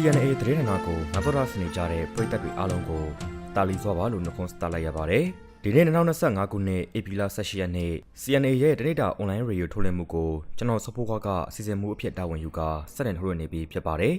CNA သတင်းဌာနကိုငါတို့ရစနေကြတဲ့ပြည်သက်တွေအားလုံးကိုတာလီစွာပါလို့နှုတ်ခွန်းဆက်လိုက်ရပါတယ်။ဒီနေ့2025ခုနှစ်ဧပြီလ18ရက်နေ့ CNA ရဲ့တနေ့တာ online radio ထုတ်လွှင့်မှုကိုကျွန်တော်စဖိုးခွားကအစီအစဉ်မှုအဖြစ်တာဝန်ယူကာစတင်ထုတ်လွှင့်နေပြီးဖြစ်ပါတယ်။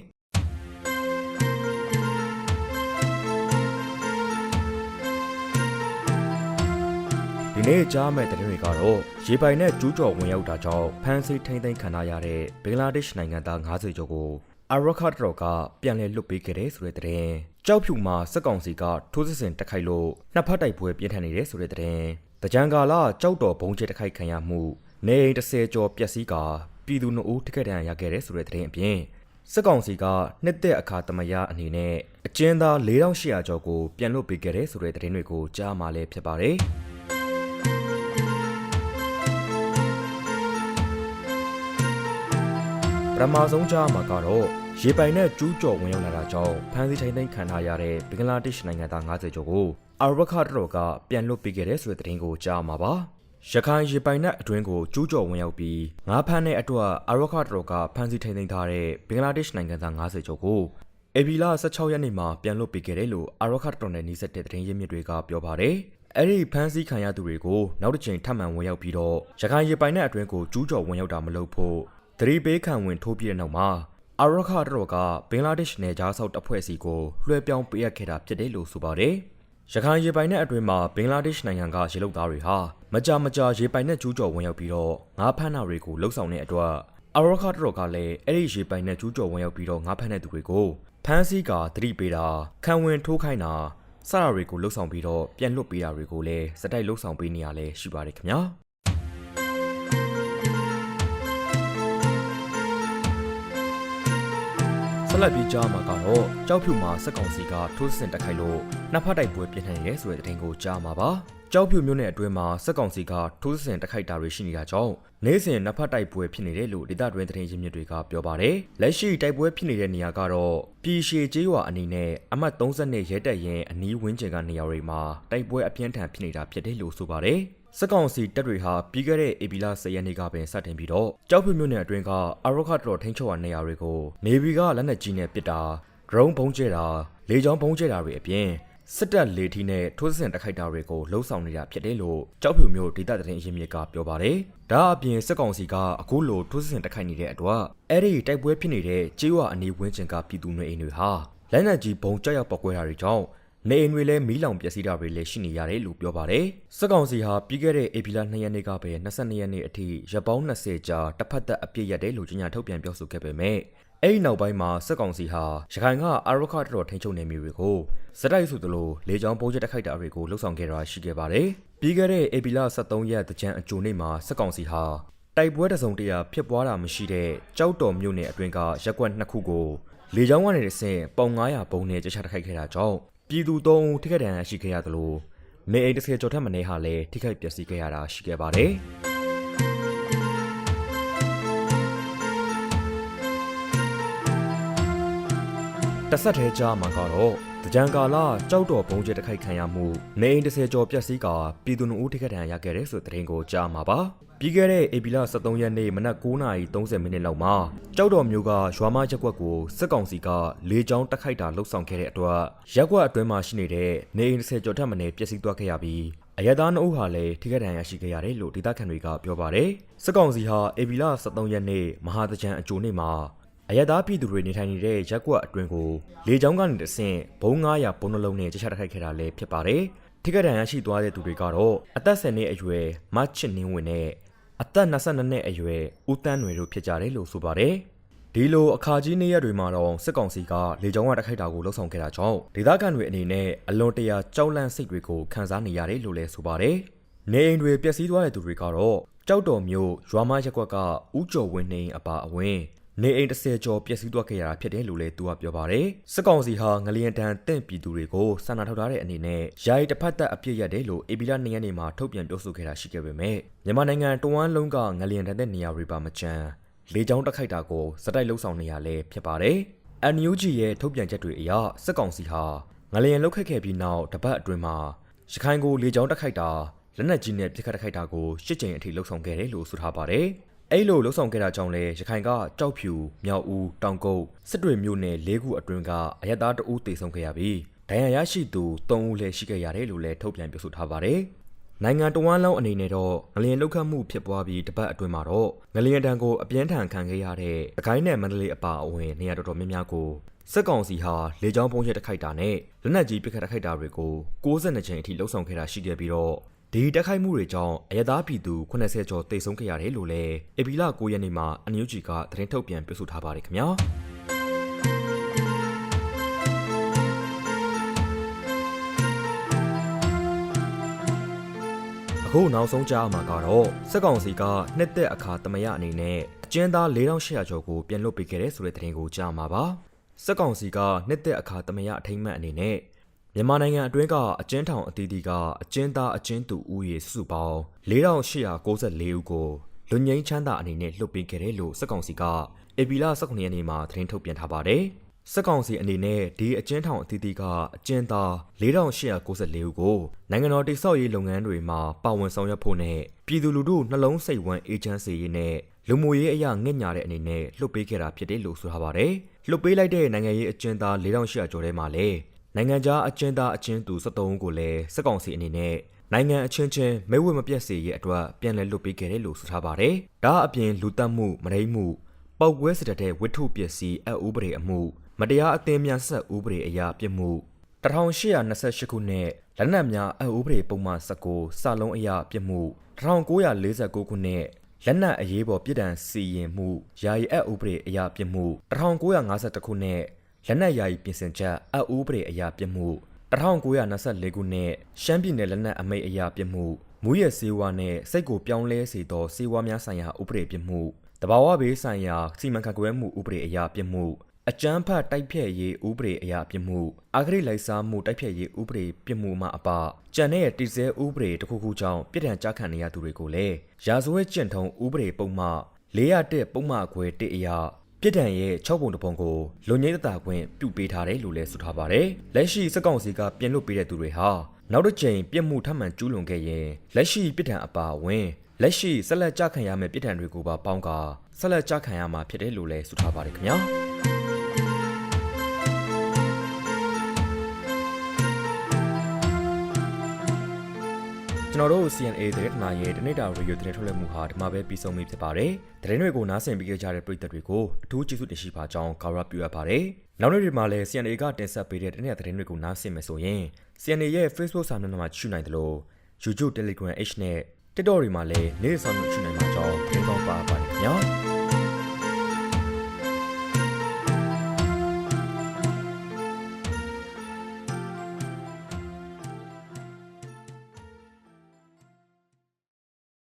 ဒီနေ့ကြားမဲ့တဲ့တွေကတော့ရေပိုင်နဲ့ကျူးကျော်ဝင်ရောက်တာကြောင့်ဖမ်းဆီးထိန်းသိမ်းခံရတဲ့ဘင်္ဂလားဒေ့ရှ်နိုင်ငံသား90ကျော်ကို အာရခတ်တော်ကပြန်လည်လွတ်ပေးခဲ့တယ်ဆိုတဲ့တဲ့ရင်ကြောက်ဖြူမှာစက်ကောင်စီကထိုးစစ်ဆင်တက်ခိုက်လို့နှစ်ဖက်တိုက်ပွဲပြင်းထန်နေတယ်ဆိုတဲ့တဲ့ရင်တကြံကာလကြောက်တော်ဘုံကျဲတက်ခိုက်ခံရမှုနေအိမ်30ကျော်ပျက်စီးကာပြည်သူနှုတ်ထိခိုက်ဒဏ်ရာရခဲ့တယ်ဆိုတဲ့တဲ့ရင်အပြင်စစ်ကောင်စီကနှစ်သက်အခါသမယအနေနဲ့အကျဉ်းသား4800ကျော်ကိုပြန်လွတ်ပေးခဲ့တယ်ဆိုတဲ့တဲ့ရင်တွေကိုကြားမှလည်းဖြစ်ပါတယ်။ပထမဆုံးကြားမှာကတော့ ရေပိုင်နဲ့ကျူးကျော်ဝင်ရောက်လာတာကြောင့်ဖမ်းဆီးထိန်းသိမ်းခံထားရတဲ့ဘင်္ဂလားဒေ့ရှ်နိုင်ငံသား90ကျော်ကိုအာရဘခတော်ကပြန်လွတ်ပေးခဲ့တဲ့ဆိုတဲ့သတင်းကိုကြားမှာပါရခိုင်ရေပိုင်နဲ့အတွင်းကိုကျူးကျော်ဝင်ရောက်ပြီးငါးဖမ်းတဲ့အတွက်အာရဘခတော်ကဖမ်းဆီးထိန်းသိမ်းထားတဲ့ဘင်္ဂလားဒေ့ရှ်နိုင်ငံသား90ကျော်ကိုအေဗီလာ16ရက်နေ့မှာပြန်လွတ်ပေးခဲ့တယ်လို့အာရခတ်တော်နဲ့နှိစက်တဲ့သတင်းရင်းမြစ်တွေကပြောပါတယ်။အဲ့ဒီဖမ်းဆီးခံရသူတွေကိုနောက်တစ်ချိန်ထပ်မံဝင်ရောက်ပြီးတော့ရခိုင်ရေပိုင်နဲ့အတွင်းကိုကျူးကျော်ဝင်ရောက်တာမလုပ်ဖို့သတိပေးခံဝင်ထိုးပြတဲ့နောက်မှာ အာရခတ်တော်ကဘင်္ဂလားဒေ့ရှ်နယ်ကြားဆောက်တပ်ဖွဲ့စီကိုလွှဲပြောင်းပေးအပ်ခဲ့တာဖြစ်တယ်လို့ဆိုပါတယ်။ရခိုင်ရေပိုင်နဲ့အတွင်းမှာဘင်္ဂလားဒေ့ရှ်နိုင်ငံကရေလုံသားတွေဟာမကြာမကြာရေပိုင်နဲ့ကျူးကျော်ဝင်ရောက်ပြီးတော့ငါးဖမ်းတာတွေကိုလှုပ်ဆောင်တဲ့အတွက်အာရခတ်တော်ကလည်းအဲ့ဒီရေပိုင်နဲ့ကျူးကျော်ဝင်ရောက်ပြီးတော့ငါးဖမ်းတဲ့သူတွေကိုဖမ်းဆီးကာသတိပေးတာခံဝင်ထိုးခိုင်းတာစတာတွေကိုလှုပ်ဆောင်ပြီးတော့ပြန်လွတ်ပေးတာတွေကိုလည်းစတိုက်လှုပ်ဆောင်ပေးနေရလဲရှိပါတယ်ခင်ဗျာ ဆက်လက်ပြီးကြားမှာကတော့ကြောက်ဖြူမှာစက်ကောင်စီကထိုးစစ်တက်ခိုက်လို့နှစ်ဖက်တိုက်ပွဲပြင်းထန်နေရဲဆိုတဲ့သတင်းကိုကြားမှာပါကြောက်ဖြူမြို့နယ်အတွင်းမှာစက်ကောင်စီကထိုးစစ်တက်ခိုက်တာတွေရှိနေတာကြောင့်နေ့စဉ်နှစ်ဖက်တိုက်ပွဲဖြစ်နေတယ်လို့ဒေသတွင်းသတင်းရင်းမြစ်တွေကပြောပါတယ်လက်ရှိတိုက်ပွဲဖြစ်နေတဲ့နေရာကတော့ပြည်ရှည်ကျေးရွာအနေနဲ့အမှတ်32ရဲတပ်ရင်အနီးဝန်းကျင်ကနေရာတွေမှာတိုက်ပွဲအပြင်းထန်ဖြစ်နေတာဖြစ်တယ်လို့ဆိုပါတယ် စက်ကောင်စီတပ်တွေဟာပြီးခဲ့တဲ့ဧပြီလ10ရက်နေ့ကပင်စတင်ပြီးတော့ကြောက်ဖြူမြို့နယ်အတွင်းကအရောခတ်တော်ထိန်းချုပ်ရာနေရာတွေကိုနေဗီကလက်နက်ကြီးနဲ့ပစ်တာဒရုန်းဘုံကျဲတာလေကြောင်းဘုံကျဲတာတွေအပြင်စစ်တပ်လေထီနဲ့ထိုးစစ်ဆင်တိုက်ခိုက်တာတွေကိုလှုံ့ဆော်နေတာဖြစ်တယ်လို့ကြောက်ဖြူမျိုးဒေသသတင်းအရင်းမြစ်ကပြောပါတယ်။ဒါအပြင်စစ်ကောင်စီကအခုလိုထိုးစစ်ဆင်တိုက်ခိုက်နေတဲ့အတွက်အဲ့ဒီတိုက်ပွဲဖြစ်နေတဲ့ကျေးရွာအနီးဝန်းကျင်ကပြည်သူတွေအိမ်တွေဟာလက်နက်ကြီးဘုံကြောက်ရောက်ပောက်ကွဲတာတွေကြောင့် နေအိမ်တွေလည်းမီးလောင်ပျက်စီးတာတွေလည်းရှိနေရတယ်လို့ပြောပါတယ်။စစ်ကောင်စီဟာပြီးခဲ့တဲ့ဧပြီလ2ရက်နေ့ကပဲ22ရက်နေ့အထိရပ်ပေါင်း20ကြာတစ်ဖက်သက်အပြစ်ရက်တယ်လို့ကြေညာထုတ်ပြန်ပြောဆိုခဲ့ပေမဲ့အဲ့ဒီနောက်ပိုင်းမှာစစ်ကောင်စီဟာရခိုင်ကအာရခတ်တော်ထိန်းချုပ်နေမျိုးတွေကိုစတိုက်ဆိုသလိုလေကြောင်းပုံချက်တက်ခိုက်တာတွေကိုလှုပ်ဆောင်ခဲ့တာရှိခဲ့ပါတယ်။ပြီးခဲ့တဲ့ဧပြီလ23ရက်တကြံအကြိုနေ့မှာစစ်ကောင်စီဟာတိုက်ပွဲတစုံတရာဖြစ်ပွားတာမရှိတဲ့ကြောက်တော်မြို့နယ်အတွင်းကရက်ကွက်နှစ်ခုကိုလေကြောင်းကနေတဆင့်ပုံ900ပုံနဲ့ကြချတက်ခိုက်ခဲ့တာကြောင့် ပြည်သူသုံးဦးထိခိုက်ဒဏ်ရာရှိခဲ့ရသလိုနေအိမ်တစ်ဆယ်ကျော်ထက်မနည်းဟာလည်းထိခိုက်ပျက်စီးခဲ့ရတာရှိခဲ့ပါတယ်။တဆက်သေးကြားမှာကတော့တကြံကာလကြောက်တော်ဘုံကျဲတခိုက်ခံရမှုနေအိမ်30ကျော်ပျက်စီးကာပြည်သူနှုတ်ထိခိုက်ဒဏ်ရာရခဲ့တဲ့ဆိုတဲ့သတင်းကိုကြားမှာပါ ပြီးခဲ့တဲ့ဧပြီလ23ရက်နေ့မနက်9:30မိနစ်လောက်မှာကြောက်တော်မျိုးကရွာမရက်ကွက်ကိုစစ်ကောင်စီကလေကြောင်းတက်ခိုက်တာလှုပ်ဆောင်ခဲ့တဲ့အတွက်ရက်ကွက်အတွင်းမှာရှိနေတဲ့နေအိမ်30ကျော်ထက်မနည်းပျက်စီးသွားခဲ့ရပြီးအရသာနှုတ်ဟာလည်းထိခိုက်ဒဏ်ရာရှိခဲ့ရတယ်လို့ဒေသခံတွေကပြောပါတယ်စစ်ကောင်စီဟာဧပြီလ23ရက်နေ့မဟာတကြံအကြိုနေ့မှာအရသာပြည်သူတွေနေထိုင်နေတဲ့ရက်ကွက်အတွင်းကိုလေကြောင်းကနေတဆင့်ဘုံ900ဘုံနှလုံးနဲ့ကြချတိုက်ခိုက်ခဲ့တာလည်းဖြစ်ပါတယ်။ထိခိုက်ဒဏ်ရာရှိသွားတဲ့သူတွေကတော့အသက်10နှစ်အရွယ်မချစ်နှင်းဝင်နဲ့ အသက်22နှစ်အရွယ်ဦးတန်းຫນွေတို့ဖြစ်ကြတယ်လို့ဆိုပါတယ်။ဒီလိုအခါကြီးနေ့ရက်တွေမှာတော့စစ်ကောင်စီကလေကြောင်းကတိုက်ခိုက်တာကိုလှုံ့ဆော်ခဲ့တာကြောင့်ဒေသခံတွေအနေနဲ့အလွန်တရာကြောက်လန့်စိတ်တွေကိုခံစားနေရတယ်လို့လည်းဆိုပါတယ်။နေအိမ်တွေပျက်စီးသွားတဲ့သူတွေကတော့ကြောက်တော်မျိုးရွာမရက်ကွက်ကဥကျော်ဝင်းနေအပါအဝင် နေအိမ်30ကျော်ပျက်စီးသွားခဲ့ရတာဖြစ်တယ်လို့လည်းသူကပြောပါတယ်။စစ်ကောင်စီဟာငလျင်တန်တင့်ပြည်သူတွေကိုဆန္ဒထုတ်ထားတဲ့အနေနဲ့ယာယီတစ်ဖက်သက်အပြစ်ရတဲ့လို့အေပီလာနေရက်နေမှာထုတ်ပြန်ပြောဆိုခဲ့တာရှိခဲ့ပေမဲ့မြန်မာနိုင်ငံတဝမ်းလုံးကငလျင်တန်တဲ့နေရာတွေပါမချမ်းလေကြောင်းတက်ခိုက်တာကိုစတိုက်လှုပ်ဆောင်နေရလဲဖြစ်ပါတယ်။ NUG ရဲ့ထုတ်ပြန်ချက်တွေအရစစ်ကောင်စီဟာငလျင်လှုပ်ခတ်ခဲ့ပြီးနောက်တပတ်အတွင်းမှာရခိုင်ကိုလေကြောင်းတက်ခိုက်တာလက်နက်ကြီးနဲ့ပစ်ခတ်တိုက်ခိုက်တာကိုရှစ်ကြိမ်အထိလှုပ်ဆောင်ခဲ့တယ်လို့ဆိုထားပါတယ်။ အဲ့လိုလှုပ်ဆောင်ခဲ့တာကြောင့်လဲရခိုင်ကကြောက်ဖြူမြောက်ဦးတောင်ကုတ်စစ်တွေမြို့နယ်၄ခုအတွင်းကအရက်သားတအူးတေဆုံးခဲ့ရပြီးဒဏ်ရာရရှိသူ၃ဦးလည်းရှိခဲ့ရတယ်လို့လည်းထုတ်ပြန်ပြောဆိုထားပါတယ်။နိုင်ငံတော်ဝန်လုံးအနေနဲ့တော့ငလျင်လောက်ခတ်မှုဖြစ်ပွားပြီးတပတ်အတွင်းမှာတော့ငလျင်တံကိုအပြင်းထန်ခံခဲ့ရတဲ့အကိုင်းနဲ့မန္တလေးအပါအဝင်နေရာတော်တော်များများကိုစစ်ကောင်စီဟာလေကြောင်းပုံချက်တစ်ခိုက်တာနဲ့လက်နက်ကြီးပစ်ခတ်တစ်ခိုက်တာတွေကို62ချိန်အထိလှုပ်ဆောင်ခဲ့တာရှိခဲ့ပြီးတော့ ဒီတက်ခိုက်မှုတွေကြောင့်အရသာပြည်သူ80ကျော်တိတ်ဆုံးခဲ့ရတယ်လို့လည်းအပီလာ9ရက်နေ့မှာအန်ယူဂျီကသတင်းထုတ်ပြန်ပြောဆိုထားပါတယ်ခင်ဗျာအခုနောက်ဆုံးကြားမှာကတော့စက်ကောင်စီကနှစ်သက်အခါတမယအနေနဲ့အကျဉ်းသား4800ကျော်ကိုပြန်လွှတ်ပေးခဲ့တဲ့ဆိုတဲ့သတင်းကိုကြားမှာပါစက်ကောင်စီကနှစ်သက်အခါတမယအထိမ့်မှတ်အနေနဲ့ မြန်မာနိုင်ငံအတွင်းကအကျဉ်းထောင်အသီးသီးကအကျဉ်းသားအကျဉ်းသူဦးရေစုစုပေါင်း4894ဦးကိုလူငင်းချမ်းသာအနေနဲ့လွှတ်ပေးခဲ့တယ်လို့စက်ကောင်စီကအေပီလာ19ရက်နေ့မှာသတင်းထုတ်ပြန်ထားပါတယ်စက်ကောင်စီအနေနဲ့ဒီအကျဉ်းထောင်အသီးသီးကအကျဉ်းသား4894ဦးကိုနိုင်ငံတော်တိစောက်ရေးလုပ်ငန်းတွေမှာပါဝင်ဆောင်ရွက်ဖို့နဲ့ပြည်သူလူထုနှလုံးစိတ်ဝမ်းအေဂျင့်စီရေးနဲ့လူမှုရေးအရာငှက်ညာတဲ့အနေနဲ့လှုပ်ပေးခဲ့တာဖြစ်တယ်လို့ဆိုထားပါတယ်။လှုပ်ပေးလိုက်တဲ့နိုင်ငံရေးအကျဉ်းသား4800ကျော်ထဲမှာလည်း နိုင်ငံခြားအကျဉ်းသားအကျဉ်းသူ73ဦးကိုလည်းစက်ကောင်စီအနေနဲ့နိုင်ငံအချင်းချင်းမဲဝဲမပြတ်စေရဲ့အတွက်ပြန်လည်လွတ်ပေးခဲ့တယ်လို့ဆိုထားပါတယ်။ဒါအပြင်လူတက်မှုမရိမှုပောက်ကွဲစတဲ့တဲ့ဝိထုပစ္စည်းအဥပဒေအမှုမတရားအသင်းများဆက်ဥပဒေအရာပြစ်မှု1828ခုနှစ်လက်နက်များအဥပဒေပုံမှန်19စလုံးအရာပြစ်မှု1949ခုနှစ်လက်နက်အရေးပေါ်ပြည်တံစီရင်မှုယာယီအဥပဒေအရာပြစ်မှု1952ခုနှစ် လက်နက်ယာယီပြင်ဆင်ချက်အဥပဒေအရာပြစ်မှု1924ခုနှစ်ရှမ်းပြည်နယ်လက်နက်အမိတ်အရာပြစ်မှုမူရစေဝါနဲ့စိတ်ကိုပြောင်းလဲစေသောစေဝါများဆိုင်ရာဥပဒေပြစ်မှုတဘာဝဘေးဆိုင်ရာစီမံခန့်ခွဲမှုဥပဒေအရာပြစ်မှုအကြမ်းဖက်တိုက်ဖြတ်ရေးဥပဒေအရာပြစ်မှုအာဂရိလိုက်စားမှုတိုက်ဖြတ်ရေးဥပဒေပြစ်မှုမှအပကြံတဲ့တည်ဆဲဥပဒေတစ်ခုခုကြောင့်ပြည်ထန်ကြားခံနေရသူတွေကိုလည်းရာဇဝတ်ကျင့်ထုံးဥပဒေပုံမှ401ပုံမှခွဲ1အရာ ပြည်ထန်ရဲ့6ပုံတစ်ပုံကိုလူငိမ့်တတာခွင့်ပြုပေးထားတယ်လို့လည်းဆိုထားပါတယ်လက်ရှိစက်ကောင်စီကပြင်လွတ်ပေးတဲ့သူတွေဟာနောက်တစ်ချိန်ပြစ်မှုထပ်မံကျူးလွန်ခဲ့ရင်လက်ရှိပြည်ထန်အပါအဝင်လက်ရှိဆက်လက်ကြခံရမယ့်ပြည်ထန်တွေကိုပါပေါင်းကာဆက်လက်ကြခံရမှာဖြစ်တယ်လို့လည်းဆိုထားပါတယ်ခင်ဗျာ ကျွန်တော်တို့ CNA တဲ့ဌာနရဲ့တနေ့တာရေဒီယိုတင်ထုတ်လွှင့်မှုဟာဒီမှာပဲပြီးဆုံးပြီဖြစ်ပါတယ်။သတင်းတွေကိုနားဆင်ပြီးကြတဲ့ပရိသတ်တွေကိုအထူးကျေးဇူးတင်ရှိပါကြောင်းဂါရပြုအပ်ပါတယ်။နောက်နေ့တွေမှာလည်း CNA ကတင်ဆက်ပေးတဲ့တနေ့သတင်းတွေကိုနားဆင်မယ်ဆိုရင် CNA ရဲ့ Facebook စာမျက်နှာမှာချူနိုင်တယ်လို့ YouTube Telegram H နဲ့ TikTok တွေမှာလည်းနေ့ဆောင်ချူနိုင်မှာကြောင်းတင်ကောင်းပါပါတယ်ခင်ဗျာ။